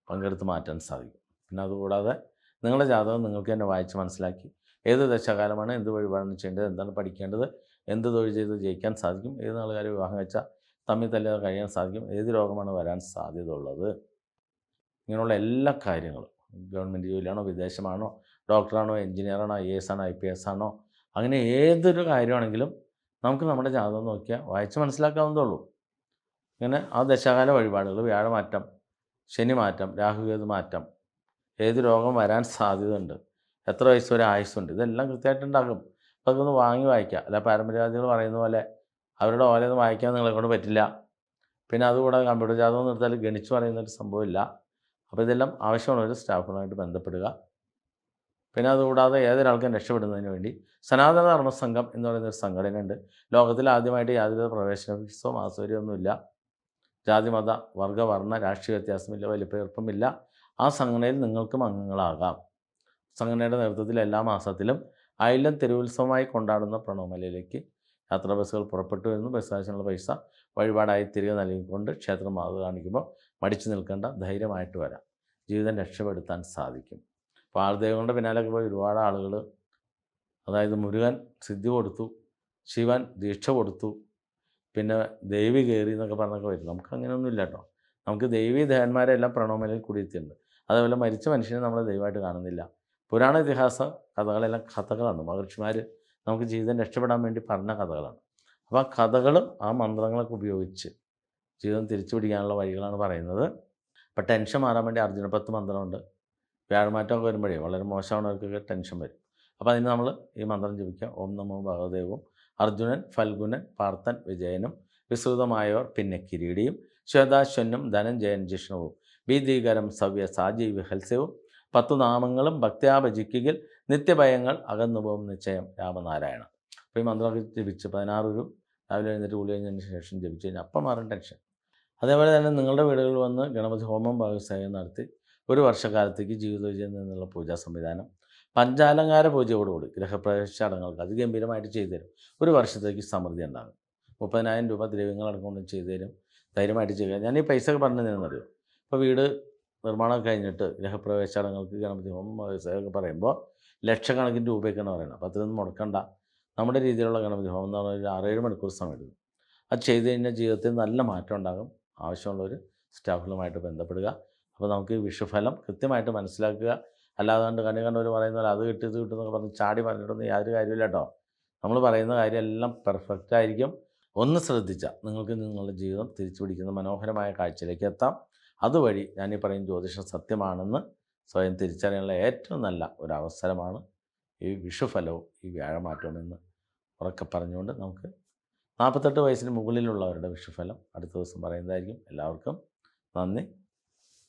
പങ്കെടുത്ത് മാറ്റാൻ സാധിക്കും. പിന്നെ അതുകൂടാതെ നിങ്ങളുടെ ജാതകം നിങ്ങൾക്ക് തന്നെ വായിച്ച് മനസ്സിലാക്കി ഏത് ദശകാലമാണ് എന്ത് വഴിപാടാണ് ചെയ്യേണ്ടത് എന്താണ് പഠിക്കേണ്ടത് എന്ത് തൊഴിൽ ചെയ്ത് ജയിക്കാൻ സാധിക്കും ഏത് നാളുകാരെ വിവാഹം വെച്ചാൽ തമ്മിൽ തല്ലാതെ കഴിയാൻ സാധിക്കും ഏത് രോഗമാണ് വരാൻ സാധ്യത ഉള്ളത് ഇങ്ങനെയുള്ള എല്ലാ കാര്യങ്ങളും ഗവൺമെന്റ് ജോലിയാണോ വിദേശമാണോ ഡോക്ടറാണോ എഞ്ചിനീയറാണോ ഐ എസ് ആണോ ഐ പി എസ് ആണോ അങ്ങനെ ഏതൊരു കാര്യമാണെങ്കിലും നമുക്ക് നമ്മുടെ ജാതകം നോക്കിയാൽ വായിച്ച് മനസ്സിലാക്കാവുന്നതുള്ളൂ ഇങ്ങനെ ആ ദശകാല വഴിപാടുകൾ വ്യാഴമാറ്റം ശനി മാറ്റം രാഹുകേതു മാറ്റം ഏത് രോഗം വരാൻ സാധ്യതയുണ്ട് എത്ര വയസ്സ് വരെ ആയുസ്സുണ്ട് ഇതെല്ലാം കൃത്യമായിട്ടുണ്ടാകും അപ്പോൾ അതൊന്ന് വാങ്ങി വായിക്കുക. അല്ല പാരമ്പര്യവാദികൾ പറയുന്ന പോലെ അവരുടെ ഓലയൊന്നും വായിക്കാൻ നിങ്ങളെ കൊണ്ട് പറ്റില്ല. പിന്നെ അതുകൂടാതെ കമ്പ്യൂട്ടർ ജാതകം നിർത്താൽ ഗണിച്ച് പറയുന്നൊരു സംഭവമില്ല അപ്പോൾ ഇതെല്ലാം ആവശ്യമുള്ളവർ സ്റ്റാഫുകളുമായിട്ട് ബന്ധപ്പെടുക. പിന്നെ അതുകൂടാതെ ഏതൊരാൾക്കും രക്ഷപ്പെടുന്നതിന് വേണ്ടി സനാതന ധർമ്മ സംഘം എന്ന് പറയുന്ന ഒരു സംഘടനയുണ്ട്. ലോകത്തിൽ ആദ്യമായിട്ട് യാതൊരു പ്രവേശന ഫീസോ മാസൂര്യമൊന്നുമില്ല ജാതി മത വർഗ രാഷ്ട്രീയ വ്യത്യാസമില്ല വലിപ്പയർപ്പമില്ല. ആ സംഘടനയിൽ നിങ്ങൾക്കും അംഗങ്ങളാകാം. സംഘടനയുടെ നേതൃത്വത്തിൽ എല്ലാ മാസത്തിലും അയലം തെരുവുത്സവമായി കൊണ്ടാടുന്ന പ്രണവമലയിലേക്ക് യാത്രാ ബസ്സുകൾ പുറപ്പെട്ടു വരുന്നു ബസ് ആവശ്യമുള്ള പൈസ വഴിപാടായി തിരികെ നൽകിക്കൊണ്ട് ക്ഷേത്രം മാതൃ കാണിക്കുമ്പോൾ മടിച്ചു നിൽക്കേണ്ട ധൈര്യമായിട്ട് വരാം. ജീവിതം രക്ഷപ്പെടുത്താൻ സാധിക്കും. അപ്പോൾ പിന്നാലൊക്കെ പോയി ഒരുപാട് ആളുകൾ അതായത് മുരുകൻ സിദ്ധി കൊടുത്തു ശിവൻ ദീക്ഷ കൊടുത്തു പിന്നെ ദേവി കയറി എന്നൊക്കെ പറഞ്ഞൊക്കെ വരും. നമുക്ക് അങ്ങനെയൊന്നും ഇല്ല കേട്ടോ നമുക്ക് ദൈവീ ദേവന്മാരെ എല്ലാം പ്രണവമലയിൽ കുടിയെത്തിയിട്ടുണ്ട് അതേപോലെ മരിച്ച മനുഷ്യനെ നമ്മൾ ദൈവമായിട്ട് കാണുന്നില്ല. പുരാണ ഇതിഹാസ കഥകളെല്ലാം കഥകളാണ്. മഹർഷിമാർ നമുക്ക് ജീവിതം രക്ഷപ്പെടാൻ വേണ്ടി പറഞ്ഞ കഥകളാണ്. അപ്പോൾ ആ കഥകളും ആ മന്ത്രങ്ങളൊക്കെ ഉപയോഗിച്ച് ജീവിതം തിരിച്ചു പിടിക്കാനുള്ള വഴികളാണ് പറയുന്നത്. അപ്പം ടെൻഷൻ മാറാൻ വേണ്ടി അർജുന പത്ത് മന്ത്രമുണ്ട് വ്യാഴമാറ്റമൊക്കെ വരുമ്പോഴേ വളരെ മോശമാണവർക്കൊക്കെ ടെൻഷൻ വരും. അപ്പോൾ അതിന് നമ്മൾ ഈ മന്ത്രം ജപിക്കുക. ഓം നമോ ഭഗവദേവും അർജുനൻ ഫൽഗുനൻ പാർത്ഥൻ വിജയനും വിസ്തൃതമായവർ പിന്നെ കിരീടിയും ശ്വേതാശ്വനും ധനഞ്ജയൻ ജിഷ്ണുവും ഭീതികരം സവ്യ സാജീവ ഹൽസ്യവും പത്തു നാമങ്ങളും ഭക്തിയാപജിക്കുകിൽ നിത്യഭയങ്ങൾ അകന്നുപോകും നിശ്ചയം രാമനാരായണ അപ്പോൾ ഈ മന്ത്രമൊക്കെ ജപിച്ച് പതിനാറ് ഒരു രാവിലെ എഴുന്നേറ്റ് കൂടി കഴിഞ്ഞതിന് ശേഷം ജപിച്ച് കഴിഞ്ഞാൽ അപ്പം മാറും ടെൻഷൻ അതേപോലെ തന്നെ നിങ്ങളുടെ വീടുകളിൽ വന്ന് ഗണപതി ഹോമം ഭാഗസേവം നടത്തി ഒരു വർഷക്കാലത്തേക്ക് ജീവിത വിജയം എന്നുള്ള പൂജാ സംവിധാനം. പഞ്ചാലങ്കാര പൂജയോടുകൂടി ഗ്രഹപ്രവേശ ചടങ്ങുകൾക്ക് അതിഗംഭീരമായിട്ട് ചെയ്തു തരും ഒരു വർഷത്തേക്ക് സമൃദ്ധി ഉണ്ടാകും. മുപ്പതിനായിരം രൂപ ദ്രവ്യങ്ങളടക്കം ചെയ്തു തരും ധൈര്യമായിട്ട് ചെയ്യുക. ഞാൻ ഈ പൈസ ഒക്കെ പറഞ്ഞു തരുന്നറിയോ ഇപ്പോൾ വീട് നിർമ്മാണം കഴിഞ്ഞിട്ട് ഗ്രഹപ്രവേശ ചടങ്ങുകൾക്ക് ഗണപതി ഹോമം ഒക്കെ പറയുമ്പോൾ ലക്ഷക്കണക്കിന് രൂപയൊക്കെയാണ് പറയുന്നത് അപ്പോൾ അതിലൊന്നും മുടക്കണ്ട. നമ്മുടെ രീതിയിലുള്ള ഗണപതി ഹോമം എന്ന് പറഞ്ഞാൽ ഒരു ആറേഴ് മണിക്കൂർ സമയം എടുക്കും. അത് ചെയ്ത് കഴിഞ്ഞാൽ ജീവിതത്തിൽ നല്ല മാറ്റം ഉണ്ടാകും. ആവശ്യമുള്ളവർ സ്റ്റാഫുകളുമായിട്ട് ബന്ധപ്പെടുക. അപ്പോൾ നമുക്ക് വിഷഫലം കൃത്യമായിട്ട് മനസ്സിലാക്കുക. അല്ലാതെ കണ്ട് കണ്ണി കണ്ടവർ പറയുന്ന പോലെ അത് കിട്ടി ഇത് കിട്ടുമെന്നൊക്കെ പറഞ്ഞ് ചാടി പറഞ്ഞിട്ടൊന്നും യാതൊരു കാര്യമില്ല കേട്ടോ. നമ്മൾ പറയുന്ന കാര്യമെല്ലാം പെർഫെക്റ്റ് ആയിരിക്കും. ഒന്ന് ശ്രദ്ധിച്ചാൽ നിങ്ങൾക്ക് നിങ്ങളുടെ ജീവിതം തിരിച്ചു പിടിക്കുന്ന മനോഹരമായ കാഴ്ചയിലേക്ക് എത്താം. അതുവഴി ഞാൻ ഈ പറയുന്ന ജ്യോതിഷം സത്യമാണെന്ന് സ്വയം തിരിച്ചറിയാനുള്ള ഏറ്റവും നല്ല ഒരു അവസരമാണ് ഈ വിഷുഫലവും ഈ വ്യാഴമാറ്റവും എന്ന് ഉറക്കെ പറഞ്ഞുകൊണ്ട് നമുക്ക് നാൽപ്പത്തെട്ട് വയസ്സിന് മുകളിലുള്ളവരുടെ വിഷുഫലം അടുത്ത ദിവസം പറയുന്നതായിരിക്കും. എല്ലാവർക്കും നന്ദി.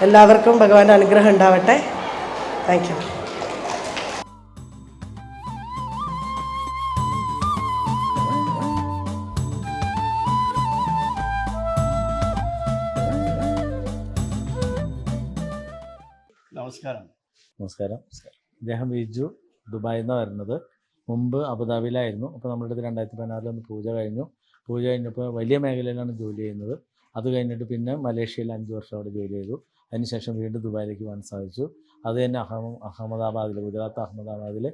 എല്ലാവർക്കും ഭഗവാന്റെ അനുഗ്രഹം ഉണ്ടാവട്ടെ. താങ്ക് യു നമസ്കാരം. നമസ്കാരം. അദ്ദേഹം ബിജു ദുബായിൽ നിന്ന് വരുന്നത്. മുമ്പ് അബുദാബിയിലായിരുന്നു. അപ്പോൾ നമ്മുടെ അടുത്ത് രണ്ടായിരത്തി പതിനാറിൽ ഒന്ന് പൂജ കഴിഞ്ഞു. പൂജ കഴിഞ്ഞപ്പോൾ വലിയ മേഖലയിലാണ് ജോലി ചെയ്യുന്നത്. അത് കഴിഞ്ഞിട്ട് പിന്നെ മലേഷ്യയിൽ അഞ്ച് വർഷം അവിടെ ജോലി ചെയ്തു. അതിനുശേഷം വീണ്ടും ദുബായിലേക്ക് പോകാൻ സാധിച്ചു. അത് തന്നെ അഹമ്മ അഹമ്മദാബാദിൽ ഗുജറാത്ത് അഹമ്മദാബാദിൽ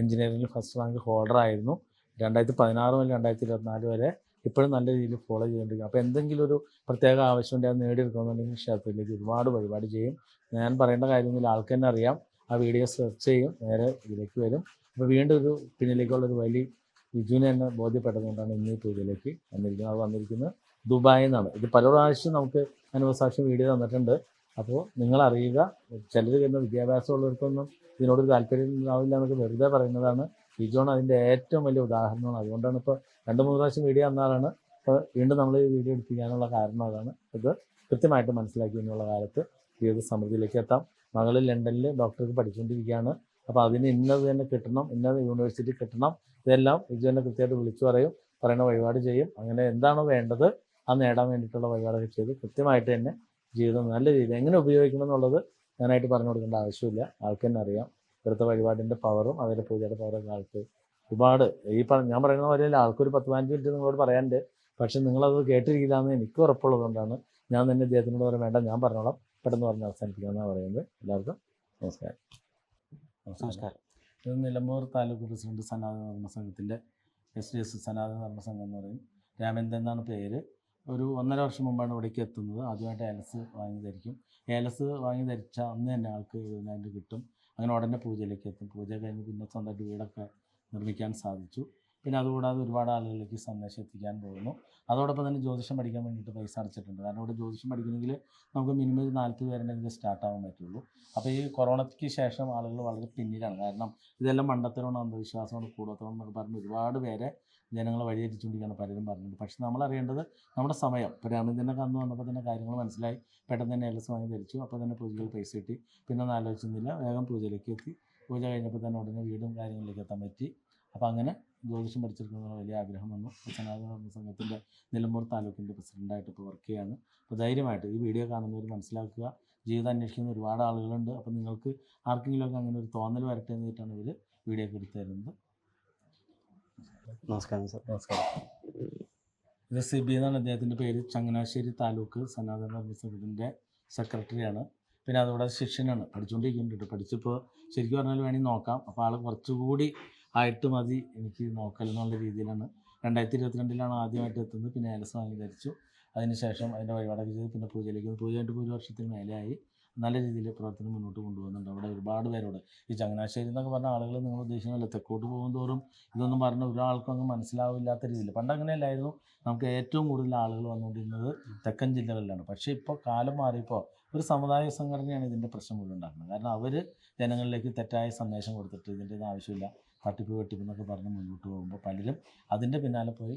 എഞ്ചിനീയറിംഗിൽ ഫസ്റ്റ് റാങ്ക് ഹോൾഡർ ആയിരുന്നു. രണ്ടായിരത്തി പതിനാറ് മുതൽ രണ്ടായിരത്തി ഇരുപത്തിനാല് വരെ ഇപ്പോഴും നല്ല രീതിയിൽ ഫോളോ ചെയ്തുകൊണ്ടിരിക്കും അപ്പോൾ എന്തെങ്കിലും ഒരു പ്രത്യേക ആവശ്യം ഉണ്ടെങ്കിൽ അത് നേടിയെടുക്കണമെന്നുണ്ടെങ്കിൽ ക്ഷേത്രത്തിലേക്ക് ഒരുപാട് വഴിപാട് ചെയ്യും. ഞാൻ പറയേണ്ട കാര്യമൊന്നുമില്ല ആൾക്ക് തന്നെ അറിയാം. ആ വീഡിയോ സെർച്ച് ചെയ്യും. നേരെ ഇതിലേക്ക് വരും. അപ്പോൾ വീണ്ടും ഒരു പിന്നിലേക്കുള്ള ഒരു വലിയ വിജുവിനെ തന്നെ ബോധ്യപ്പെട്ടതുകൊണ്ടാണ് ഇന്ന് ഈ പൂജയിലേക്ക് വന്നിരിക്കുന്നത്. അത് വന്നിരിക്കുന്നത് ദുബായിൽ നിന്നാണ് ഇത് പല പ്രാവശ്യം നമുക്ക് അനുഭവസാക്ഷ്യം വീഡിയോ തന്നിട്ടുണ്ട്. അപ്പോൾ നിങ്ങൾ അറിയുക ചിലർ വരുന്ന വിദ്യാഭ്യാസമുള്ളവർക്കൊന്നും ഇതിനോടൊരു താല്പര്യം ഉണ്ടാവില്ല എന്നൊക്കെ വെറുതെ പറയുന്നതാണ്. ബിജോൺ അതിന്റെ ഏറ്റവും വലിയ ഉദാഹരണമാണ്. അതുകൊണ്ടാണ് ഇപ്പോൾ രണ്ട് മൂന്ന് പ്രാവശ്യം വീഡിയോ തന്നാലാണ് ഇപ്പോൾ വീണ്ടും നമ്മൾ ഈ വീഡിയോ എടുപ്പിക്കാനുള്ള കാരണം അതാണ്. ഇത് കൃത്യമായിട്ട് മനസ്സിലാക്കി എന്നുള്ള കാലത്ത് ജീവിത സമൃദ്ധിയിലേക്ക് എത്താം. മകൾ ലണ്ടനിൽ ഡോക്ടർക്ക് പഠിച്ചുകൊണ്ടിരിക്കുകയാണ്. അപ്പോൾ അതിന് ഇന്നത് തന്നെ കിട്ടണം ഇന്നത് യൂണിവേഴ്സിറ്റി കിട്ടണം. ഇതെല്ലാം തന്നെ കൃത്യമായിട്ട് വിളിച്ചു പറയും പറയുന്ന വഴിപാട് ചെയ്യും. അങ്ങനെ എന്താണോ വേണ്ടത് ആ നേടാൻ വേണ്ടിയിട്ടുള്ള വഴിപാടൊക്കെ ചെയ്ത് കൃത്യമായിട്ട് തന്നെ ജീവിതം നല്ല രീതിയിൽ എങ്ങനെ ഉപയോഗിക്കണം എന്നുള്ളത് ഞാനായിട്ട് പറഞ്ഞു കൊടുക്കേണ്ട ആവശ്യമില്ല. ആൾക്ക് തന്നെ അറിയാം. ഇവിടുത്തെ വഴിപാടിന്റെ പവറും അതിന്റെ പൂജയുടെ പവറൊക്കെ ആൾക്ക് ഒരുപാട്. ഈ ഞാൻ പറയുന്ന പോലെ ആൾക്കൊരു പത്ത് പതിനഞ്ച് മിനിറ്റ് നിങ്ങളോട് പറയാനുണ്ട്. പക്ഷെ നിങ്ങളത് കേട്ടിരിക്കില്ലാന്ന് എനിക്ക് ഉറപ്പുള്ളതുകൊണ്ടാണ് ഞാൻ തന്നെ ഇദ്ദേഹത്തിനോട് പറയാൻ വേണ്ട ഞാൻ പറഞ്ഞോളാം. പെട്ടെന്ന് പറഞ്ഞ് അവസാനിപ്പിക്കാമെന്നാണ് പറയുന്നത്. എല്ലാവർക്കും നമസ്കാരം. നമസ്കാരം. ഇത് നിലമ്പൂർ താലൂക്ക് പ്രസിഡന്റ് സനാതന ധർമ്മ സംഘത്തിന്റെ എസ് ഡി എസ് സനാതന ധർമ്മ സംഘം എന്ന് പറയും. രാമേന്ദ്രൻ എന്നാണ് പേര്. ഒരു ഒന്നര വർഷം മുമ്പാണ് ഇവിടേക്ക് എത്തുന്നത്. ആദ്യമായിട്ട് ഏലസ് വാങ്ങി ധരിക്കും. ഏലസ് വാങ്ങി ധരിച്ച അന്ന് തന്നെ ആൾക്ക് എഴുപതിനായിരം കിട്ടും. അങ്ങനെ ഉടനെ പൂജയിലേക്ക് എത്തും. പൂജ കഴിഞ്ഞ് പിന്നെ സ്വന്തമായിട്ട് വീടൊക്കെ നിർമ്മിക്കാൻ സാധിച്ചു. പിന്നെ അതുകൂടാതെ ഒരുപാട് ആളുകളിലേക്ക് സന്ദേശം എത്തിക്കാൻ പോകുന്നു. അതോടൊപ്പം തന്നെ ജ്യോതിഷം പഠിക്കാൻ വേണ്ടിയിട്ട് പൈസ അടച്ചിട്ടുണ്ട്. കാരണം ഇവിടെ ജ്യോതിഷം പഠിക്കണമെങ്കിൽ നമുക്ക് മിനിമം ഒരു നാൽപ്പത് പേരുണ്ടെങ്കിൽ സ്റ്റാർട്ട് ആവാൻ പറ്റുള്ളൂ. അപ്പോൾ ഈ കൊറോണയ്ക്ക് ശേഷം ആളുകൾ വളരെ പിന്നിലാണ്. കാരണം ഇതെല്ലാം മണ്ടത്തരമാണ് അന്ധവിശ്വാസമാണ് കൂടത്തരം എന്നൊക്കെ പറഞ്ഞ് ഒരുപാട് പേരെ ജനങ്ങളെ വഴിതെറ്റിച്ചുകൊണ്ടിരിക്കുകയാണ് പലരും പറഞ്ഞിട്ടുണ്ട്. പക്ഷെ നമ്മൾ അറിയേണ്ടത് നമ്മുടെ സമയം. ഇപ്പോൾ രാമചന്ദ്രനൊക്കെ വന്നപ്പോൾ തന്നെ കാര്യങ്ങൾ മനസ്സിലായി. പെട്ടെന്ന് തന്നെ എല്ലാ സമയം ധരിച്ചു അപ്പോൾ തന്നെ പൂജകൾ പൈസ കിട്ടി. പിന്നെ ഒന്നും ആലോചിച്ചിരുന്നില്ല. വേഗം പൂജയിലേക്ക് എത്തി. പൂജ കഴിഞ്ഞപ്പോൾ തന്നെ ഉടനെ വീടും കാര്യങ്ങളിലേക്ക് എത്താൻ പറ്റി. അപ്പോൾ അങ്ങനെ ജ്യോതിഷം പഠിച്ചെടുക്കുന്ന വലിയ ആഗ്രഹം വന്നു. സനാതന സംഘത്തിന്റെ നിലമ്പൂർ താലൂക്കിന്റെ പ്രസിഡന്റായിട്ട് ഇപ്പോൾ വർക്ക് ചെയ്യാണ് അപ്പോൾ ധൈര്യമായിട്ട് ഈ വീഡിയോ കാണുന്നവർ മനസ്സിലാക്കുക. ജീവിതം അന്വേഷിക്കുന്ന ഒരുപാട് ആളുകളുണ്ട്. അപ്പോൾ നിങ്ങൾക്ക് ആർക്കെങ്കിലുമൊക്കെ അങ്ങനെ ഒരു തോന്നൽ വരട്ടെ എന്നിട്ടാണ് ഇവർ വീഡിയോ ഒക്കെ എടുത്തു തരുന്നത്. നമസ്കാരം സാർ. നമസ്കാരം. ഇത് സിബി എന്നാണ് അദ്ദേഹത്തിന്റെ പേര്. ചങ്ങനാശ്ശേരി താലൂക്ക് സനാതന ധർമ്മ സെക്രട്ടറി സെക്രട്ടറിയാണ്. പിന്നെ അതോടെ ശിഷ്യനാണ്. പഠിച്ചുകൊണ്ടിരിക്കുന്നുണ്ട് പഠിച്ചപ്പോൾ ശരിക്കും പറഞ്ഞാൽ വേണമെങ്കിൽ നോക്കാം. അപ്പോൾ ആൾ കുറച്ചുകൂടി ആയിട്ട് മതി. എനിക്ക് നോക്കൽ എന്നുള്ള രീതിയിലാണ്. രണ്ടായിരത്തി ഇരുപത്തിരണ്ടിലാണ് ആദ്യമായിട്ട് എത്തുന്നത്. പിന്നെ ഏലസ് വാങ്ങി അതിനുശേഷം അതിന്റെ വഴിപാടൊക്കെ ചെയ്ത് പിന്നെ പൂജയിലേക്ക്. വന്നു. പൂജ കഴിഞ്ഞിട്ട് ഇപ്പോൾ ഒരു വർഷത്തിന് മേലെയായി. നല്ല രീതിയിൽ പ്രവർത്തനം മുന്നോട്ട് കൊണ്ടുപോകുന്നുണ്ട്. അവിടെ ഒരുപാട് പേരോട് ഈ ചങ്ങനാശ്ശേരി എന്നൊക്കെ പറഞ്ഞ ആളുകൾ നിങ്ങൾ ഉദ്ദേശിക്കുന്നില്ല തെക്കോട്ട് പോകുന്തോറും ഇതൊന്നും പറഞ്ഞ ഒരാൾക്കും അങ്ങ് മനസ്സിലാവില്ലാത്ത രീതിയിൽ. പണ്ട് അങ്ങനെയല്ലായിരുന്നു. നമുക്ക് ഏറ്റവും കൂടുതൽ ആളുകൾ വന്നുകൊണ്ടിരുന്നത് തെക്കൻ ജില്ലകളിലാണ്. പക്ഷേ ഇപ്പോൾ കാലം മാറിയപ്പോൾ ഒരു സമുദായ സംഘടനയാണ് ഇതിന്റെ പ്രശ്നം മുഴുവൻ ഉണ്ടാക്കുന്നത്. കാരണം അവർ ജനങ്ങളിലേക്ക് തെറ്റായ സന്ദേശം കൊടുത്തിട്ട് ഇതിന്റെ ഇത് ആവശ്യമില്ല തട്ടിപ്പ് വെട്ടിപ്പ് എന്നൊക്കെ പറഞ്ഞ് മുന്നോട്ട് പോകുമ്പോൾ പലരും അതിന്റെ പിന്നാലെ പോയി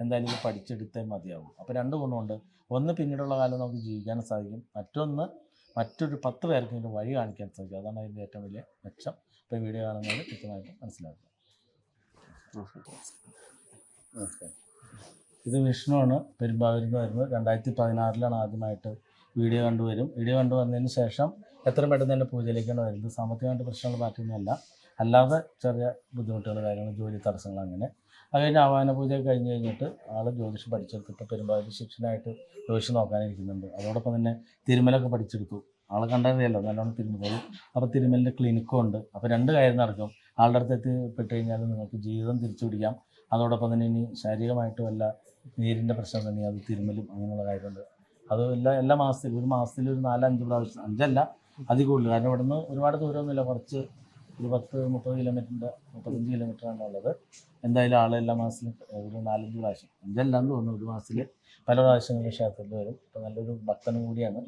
എന്തായാലും ഇത് പഠിച്ചെടുത്തേ മതിയാവും. അപ്പോൾ രണ്ട് ഗുണമുണ്ട്. ഒന്ന് പിന്നീടുള്ള കാലം നമുക്ക് ജീവിക്കാൻ സാധിക്കും. മറ്റൊന്ന് മറ്റൊരു പത്ത് പേർക്ക് ഇതിന്റെ വഴി കാണിക്കാൻ സാധിക്കും. അതാണ് അതിന്റെ ഏറ്റവും വലിയ മെച്ചം. ഇപ്പോൾ ഈ വീഡിയോ കാണുന്നത് കൃത്യമായിട്ട് മനസ്സിലാക്കുക. ഇത് വിഷ്ണുവാണ് പെരുമ്പാവൂരിൽ നിന്ന് വരുന്നത്. രണ്ടായിരത്തി പതിനാറിലാണ് ആദ്യമായിട്ട് വീഡിയോ കണ്ടുവരും വീഡിയോ കണ്ടു വന്നതിന് ശേഷം എത്രയും പെട്ടെന്ന് തന്നെ പൂജയിലേക്കാണ് വരുന്നത്. സാമ്പത്തികമായിട്ട് പ്രശ്നങ്ങൾ മാറ്റൊന്നുമല്ല അല്ലാതെ ചെറിയ ബുദ്ധിമുട്ടുകൾ കാര്യങ്ങൾ ജോലി തടസ്സങ്ങൾ അങ്ങനെ അത് കഴിഞ്ഞ് ആവാന പൂജ കഴിഞ്ഞ് കഴിഞ്ഞിട്ട് ആൾ ജ്യോതിഷം പഠിച്ചെടുത്തിട്ട് പെരുമ്പാവൂർ ശിക്ഷനായിട്ട് ജ്യോതിഷം നോക്കാനിരിക്കുന്നുണ്ട്. അതോടൊപ്പം തന്നെ തിരുമലൊക്കെ പഠിച്ചെടുത്തു. ആളെ കണ്ടറിയാലോ നല്ലോണം തിരുമല അപ്പോൾ തിരുമലിന്റെ ക്ലിനിക്കും ഉണ്ട്. അപ്പോൾ രണ്ട് കാര്യം നടക്കും. ആളുടെ അടുത്ത് എത്തിപ്പെട്ട് കഴിഞ്ഞാൽ നിങ്ങൾക്ക് ജീവിതം തിരിച്ചു പിടിക്കാം. അതോടൊപ്പം തന്നെ ഇനി ശാരീരികമായിട്ടും അല്ല നീരിന്റെ പ്രശ്നം തന്നെ അത് തിരുമലും അങ്ങനെയുള്ള കാര്യമുണ്ട് അത് എല്ലാ എല്ലാ മാസത്തിലും ഒരു മാസത്തിൽ ഒരു നാലഞ്ച് പ്രാവശ്യം അഞ്ചല്ല അതിൽ കൂടുതൽ കാരണം ഇവിടുന്ന് ഒരുപാട് ദൂരമൊന്നുമില്ല. കുറച്ച് ഒരു പത്ത് മുപ്പത് കിലോമീറ്ററിന്റെ മുപ്പത്തഞ്ച് കിലോമീറ്ററാണ് ഉള്ളത്. എന്തായാലും ആളെല്ലാ മാസത്തിലും ഒരു നാലഞ്ച് പ്രാവശ്യം. അഞ്ചല്ലാന്ന് തോന്നുന്നു ഒരു മാസത്തിൽ പല പ്രാവശ്യങ്ങളിൽ ക്ഷേത്രത്തിൽ വരും. അപ്പോൾ നല്ലൊരു ഭക്തനും കൂടിയാണ്.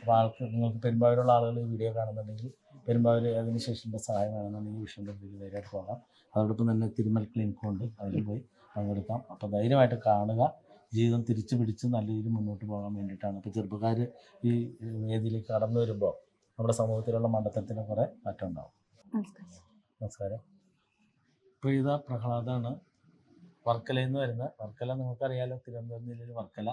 അപ്പോൾ ആൾക്ക് നിങ്ങൾക്ക് പെരുമ്പാവൂരുള്ള ആളുകൾ വീഡിയോ കാണുന്നുണ്ടെങ്കിൽ പെരുമ്പാവൂർ അതിന് ശേഷത്തിന്റെ സഹായം വേണമെന്നുണ്ടെങ്കിൽ വിഷ്ണുവിന്റെ നേരിട്ട് പോകാം. അതോടൊപ്പം തന്നെ തിരുമൽ ക്ലിനിക്കും ഉണ്ട്. അതിൽ പോയി പങ്കെടുക്കാം. അപ്പോൾ ധൈര്യമായിട്ട് കാണുക. ജീവിതം തിരിച്ചു പിടിച്ച് നല്ല രീതിയിൽ മുന്നോട്ട് പോകാൻ വേണ്ടിയിട്ടാണ്. ഇപ്പോൾ ചെറുപ്പക്കാർ ഈ വേദിയിലേക്ക് കടന്നു വരുമ്പോൾ നമ്മുടെ സമൂഹത്തിലുള്ള മണ്ഡലത്തിന് കുറേ മാറ്റം ഉണ്ടാവും. നമസ്കാരം. പ്രീത പ്രഹ്ലാദാണ്. വർക്കലയിൽ നിന്ന് വരുന്നത്. വർക്കല നിങ്ങൾക്കറിയാലോ തിരുവനന്തപുരം ജില്ലയിൽ വർക്കല.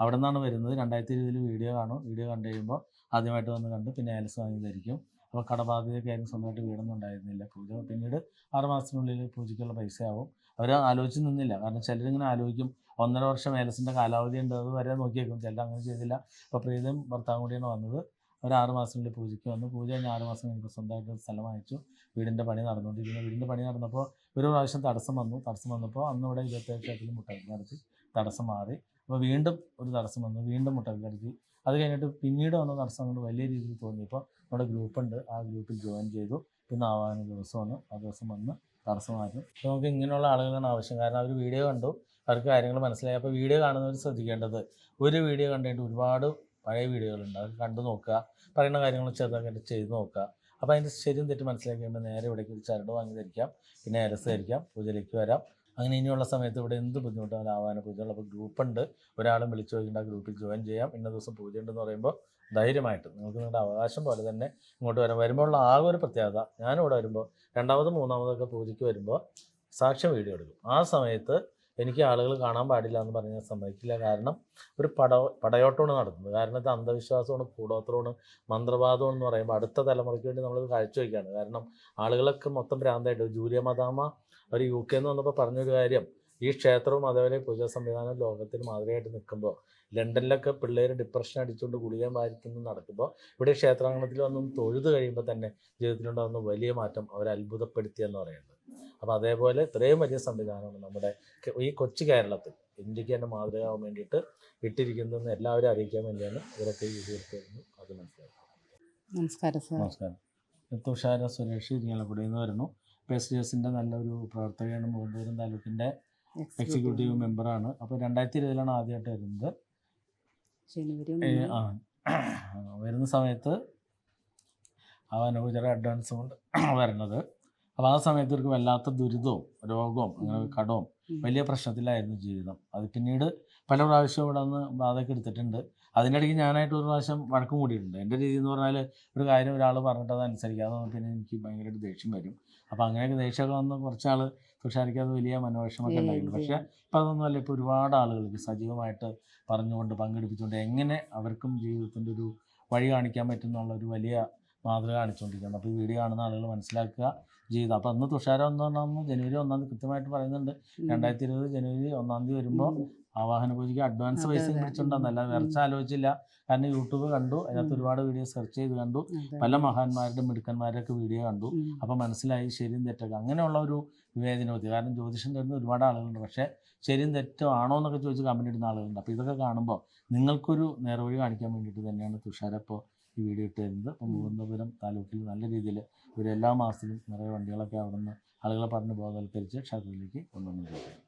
അവിടെ നിന്നാണ് വരുന്നത്. രണ്ടായിരത്തി ഇരുപതിൽ വീഡിയോ കാണും. വീഡിയോ കണ്ടു കഴിയുമ്പോൾ ആദ്യമായിട്ട് വന്ന് കണ്ട് പിന്നെ ഏലസ് വാങ്ങിയതായിരിക്കും. അപ്പോൾ കടബാധ്യതയൊക്കെ ആയിരുന്നു. സ്വന്തമായിട്ട് വീടൊന്നും ഉണ്ടായിരുന്നില്ല. പൂജ പിന്നീട് ആറ് മാസത്തിനുള്ളിൽ പൂജയ്ക്കുള്ള പൈസ ആവും അവർ ആലോചിച്ച് നിന്നില്ല. കാരണം ചിലരിങ്ങനെ ആലോചിക്കും. ഒന്നര വർഷം ഏലസിന്റെ കാലാവധി ഉണ്ട്. അത് വരെ നോക്കിയേക്കും. ചിലർ അങ്ങനെ ചെയ്തില്ല. അപ്പോൾ പ്രീതം ഭർത്താവും കൂടിയാണ് വന്നത്. ഒരു ആറ് മാസത്തിനുള്ളിൽ പൂജയ്ക്ക് വന്നു. പൂജ കഴിഞ്ഞ് ആറ് മാസം കഴിഞ്ഞപ്പോൾ സ്വന്തമായിട്ട് സ്ഥലം വാങ്ങിച്ചു വീടിന്റെ പണി നടന്നുകൊണ്ടിരിക്കുന്നു. വീടിന്റെ പണി നടന്നപ്പോൾ ഒരു പ്രാവശ്യം തടസ്സം വന്നു. തടസ്സം വന്നപ്പോൾ അന്ന് ഇവിടെ ഇരുപത്തേഴ് ക്ഷേത്രത്തിൽ മുട്ടക്കി നടത്തി തടസ്സം മാറി. അപ്പോൾ വീണ്ടും ഒരു തടസ്സം വന്നു. വീണ്ടും മുട്ടക്കി നടത്തി അത് കഴിഞ്ഞിട്ട് പിന്നീട് വന്ന തടസ്സം കൊണ്ട് വലിയ രീതിയിൽ തോന്നിയപ്പോൾ നമ്മുടെ ഗ്രൂപ്പുണ്ട് ആ ഗ്രൂപ്പിൽ ജോയിൻ ചെയ്തു. പിന്നെ ആവാന ദിവസമാണ് ആ ദിവസം വന്ന് തടസ്സമായിരുന്നു അപ്പോൾ നമുക്ക് ഇങ്ങനെയുള്ള ആളുകളാണ് ആവശ്യം. കാരണം അവർ വീഡിയോ കണ്ടു. അവർക്ക് കാര്യങ്ങൾ മനസ്സിലായി. അപ്പോൾ വീഡിയോ കാണുന്നവർ ശ്രദ്ധിക്കേണ്ടത്. ഒരു വീഡിയോ കണ്ടിട്ട് ഒരുപാട് പഴയ വീഡിയോകളുണ്ട്. അത് കണ്ടു നോക്കുക. പറയുന്ന കാര്യങ്ങൾ ചെറുതായിട്ട് ചെയ്ത് നോക്കുക. അപ്പോൾ അതിന്റെ ശരിയും തെറ്റും മനസ്സിലാക്കി കഴിയുമ്പോൾ നേരെ ഇവിടേക്ക് ഒരു ചരട് വാങ്ങി ധരിക്കാം പിന്നെ അരസ് ധരിക്കാം പൂജയിലേക്ക് വരാം. അങ്ങനെ ഇനിയുള്ള സമയത്ത് ഇവിടെ എന്ത് ബുദ്ധിമുട്ടാണ് ആവാന പൂജകൾ അപ്പോൾ ഗ്രൂപ്പുണ്ട് ഒരാളും വിളിച്ചു ചോദിക്കേണ്ട ആ ഗ്രൂപ്പിൽ ജോയിൻ ചെയ്യാം. ഇന്ന ദിവസം പൂജ ഉണ്ടെന്ന് പറയുമ്പോൾ ധൈര്യമായിട്ട് നിങ്ങൾക്ക് നിങ്ങളുടെ അവകാശം പോലെ തന്നെ ഇങ്ങോട്ട് വരാം. വരുമ്പോൾ ഉള്ള ആകെ ഒരു പ്രത്യേകത ഞാനിവിടെ വരുമ്പോൾ രണ്ടാമതും മൂന്നാമതൊക്കെ പൂജയ്ക്ക് വരുമ്പോൾ സാക്ഷ്യം വീഡിയോ എടുക്കും. ആ സമയത്ത് എനിക്ക് ആളുകൾ കാണാൻ പാടില്ല എന്ന് പറഞ്ഞാൽ സമ്മതിക്കില്ല. കാരണം ഒരു പട പടയോട്ടമാണ് നടത്തുന്നത്. കാരണം ഇത് അന്ധവിശ്വാസമാണ് കൂടോത്രമാണ് മന്ത്രവാദമാണ് എന്ന് പറയുമ്പോൾ അടുത്ത തലമുറയ്ക്ക് വേണ്ടി നമ്മൾ കാഴ്ചവെക്കുകയാണ് കാരണം ആളുകളൊക്കെ മൊത്തം ഭ്രാന്തായിട്ട്. ജൂലിയ മദാമ ഒരു യു കെ എന്ന് വന്നപ്പോൾ പറഞ്ഞൊരു കാര്യം ഈ ക്ഷേത്രവും അതേപോലെ പൂജാ സംവിധാനം ലോകത്തിന് മാതൃകയായിട്ട് നിൽക്കുമ്പോൾ ലണ്ടനിലൊക്കെ പിള്ളേർ ഡിപ്രഷൻ അടിച്ചുകൊണ്ട് ഗുളിക വാരിക്കുന്നു നടക്കുമ്പോൾ ഇവിടെ ക്ഷേത്രാങ്കണത്തിൽ വന്നും തൊഴുത് കഴിയുമ്പോൾ തന്നെ ജീവിതത്തിലുണ്ടാകുന്ന വലിയ മാറ്റം അവരെ അത്ഭുതപ്പെടുത്തിയെന്ന് പറയുന്നത്. അപ്പോൾ അതേപോലെ ഇത്രയും വലിയ സംവിധാനമാണ് നമ്മുടെ ഈ കൊച്ചു കേരളത്തിൽ ഇന്ത്യയ്ക്ക് തന്നെ മാതൃകയാവാൻ വേണ്ടിയിട്ട് ഇട്ടിരിക്കുന്നതെന്ന് എല്ലാവരും അറിയിക്കാൻ വേണ്ടിയാണ് ഇവരൊക്കെ ഈ വീഡിയോ അത് മനസ്സിലാക്കി നമസ്കാരം സാർ. നമസ്കാരം. തുഷാര സുരേഷ് ഇരിങ്ങാലക്കുടിയിൽ നിന്ന് വരുന്നു. ഇപ്പോൾ എസ് ഡി എസിന്റെ നല്ലൊരു പ്രവർത്തകയാണ് മുഖന്തപുരം താലൂക്കിന്റെ എക്സിക്യൂട്ടീവ് മെമ്പറാണ് അപ്പോൾ രണ്ടായിരത്തി ഇരുപതിലാണ് ആദ്യമായിട്ട് വരുന്നത്. ആ വരുന്ന സമയത്ത് അവൻ ചെറിയ അഡ്വാൻസ് കൊണ്ട് വരണത് അപ്പോൾ ആ സമയത്ത് ഇവർക്ക് വല്ലാത്ത ദുരിതവും രോഗവും അങ്ങനെ കടവും വലിയ പ്രശ്നത്തിലായിരുന്നു ജീവിതം. അത് പിന്നീട് പല പ്രാവശ്യം ഇവിടെ നിന്ന് ബാധയൊക്കെ എടുത്തിട്ടുണ്ട്. അതിനിടയ്ക്ക് ഞാനായിട്ട് ഒരു പ്രാവശ്യം വഴക്കം കൂടിയിട്ടുണ്ട് എന്റെ രീതി എന്ന് പറഞ്ഞാൽ ഒരു കാര്യം ഒരാൾ പറഞ്ഞിട്ട് അത് അനുസരിക്കാതെ പിന്നെ എനിക്ക് ഭയങ്കരമായിട്ട് ദേഷ്യം വരും. അപ്പോൾ അങ്ങനെയൊക്കെ ദേഷ്യമൊക്കെ വന്ന് കുറച്ചാൾ തുഷാരിക്ക് അത് വലിയ മനോവിഷമൊക്കെ ഉണ്ടായിട്ടുണ്ട്. പക്ഷേ ഇപ്പം അതൊന്നുമല്ല ഇപ്പോൾ ഒരുപാട് ആളുകൾക്ക് സജീവമായിട്ട് പറഞ്ഞുകൊണ്ട് പങ്കെടുപ്പിച്ചുകൊണ്ട് എങ്ങനെ അവർക്കും ജീവിതത്തിന്റെ ഒരു വഴി കാണിക്കാൻ പറ്റുന്നുള്ള ഒരു വലിയ മാതൃക കാണിച്ചുകൊണ്ടിരിക്കുന്നത് അപ്പോൾ ഈ വീഡിയോ കാണുന്ന ആളുകൾ മനസ്സിലാക്കുക. ജീവിതം. അപ്പോൾ അന്ന് തുഷാരം ഒന്നാം ജനുവരി ഒന്നാം തീയതി കൃത്യമായിട്ട് പറയുന്നുണ്ട്. രണ്ടായിരത്തി ഇരുപത് ജനുവരി ഒന്നാം തീയതി വരുമ്പോൾ ആ ആവാഹന പൂജയ്ക്ക് അഡ്വാൻസ് പൈസ. പിടിച്ചിട്ടുണ്ടെന്നല്ല വിറച്ച ആലോചിച്ചില്ല. കാരണം യൂട്യൂബ് കണ്ടു. അതിനകത്ത് ഒരുപാട് വീഡിയോ സെർച്ച് ചെയ്ത് കണ്ടു. പല മഹാന്മാരുടെ മിടുക്കന്മാരുടെയൊക്കെ വീഡിയോ കണ്ടു. അപ്പം അപ്പോൾ മനസ്സിലായി ശരിയും തെറ്റൊക്കെ. അങ്ങനെയുള്ള ഒരു വിവേചനബുദ്ധി കാരണം ജ്യോതിഷം തരുന്ന ഒരുപാട് ആളുകളുണ്ട്. പക്ഷേ ശരിയും തെറ്റോ ആണോ എന്നൊക്കെ ചോദിച്ച് കമന്റ് ഇടുന്ന ആളുകളുണ്ട്. അപ്പോൾ ഇതൊക്കെ കാണുമ്പോൾ നിങ്ങൾക്കൊരു നേർവഴി കാണിക്കാൻ വേണ്ടിയിട്ട് തന്നെയാണ് തുഷാര ഇപ്പോൾ ഈ വീഡിയോ ഇട്ട് തരുന്നത് അപ്പോൾ മുകുന്ദപുരം താലൂക്കിൽ നല്ല രീതിയിൽ ഇവർ എല്ലാ മാസത്തിലും നിറയെ വണ്ടികളൊക്കെ അവിടെ നിന്ന് ആളുകളെ പറഞ്ഞ് ബോധവൽക്കരിച്ച് ക്ഷേത്രത്തിലേക്ക് കൊണ്ടുവന്നിട്ടുണ്ട്.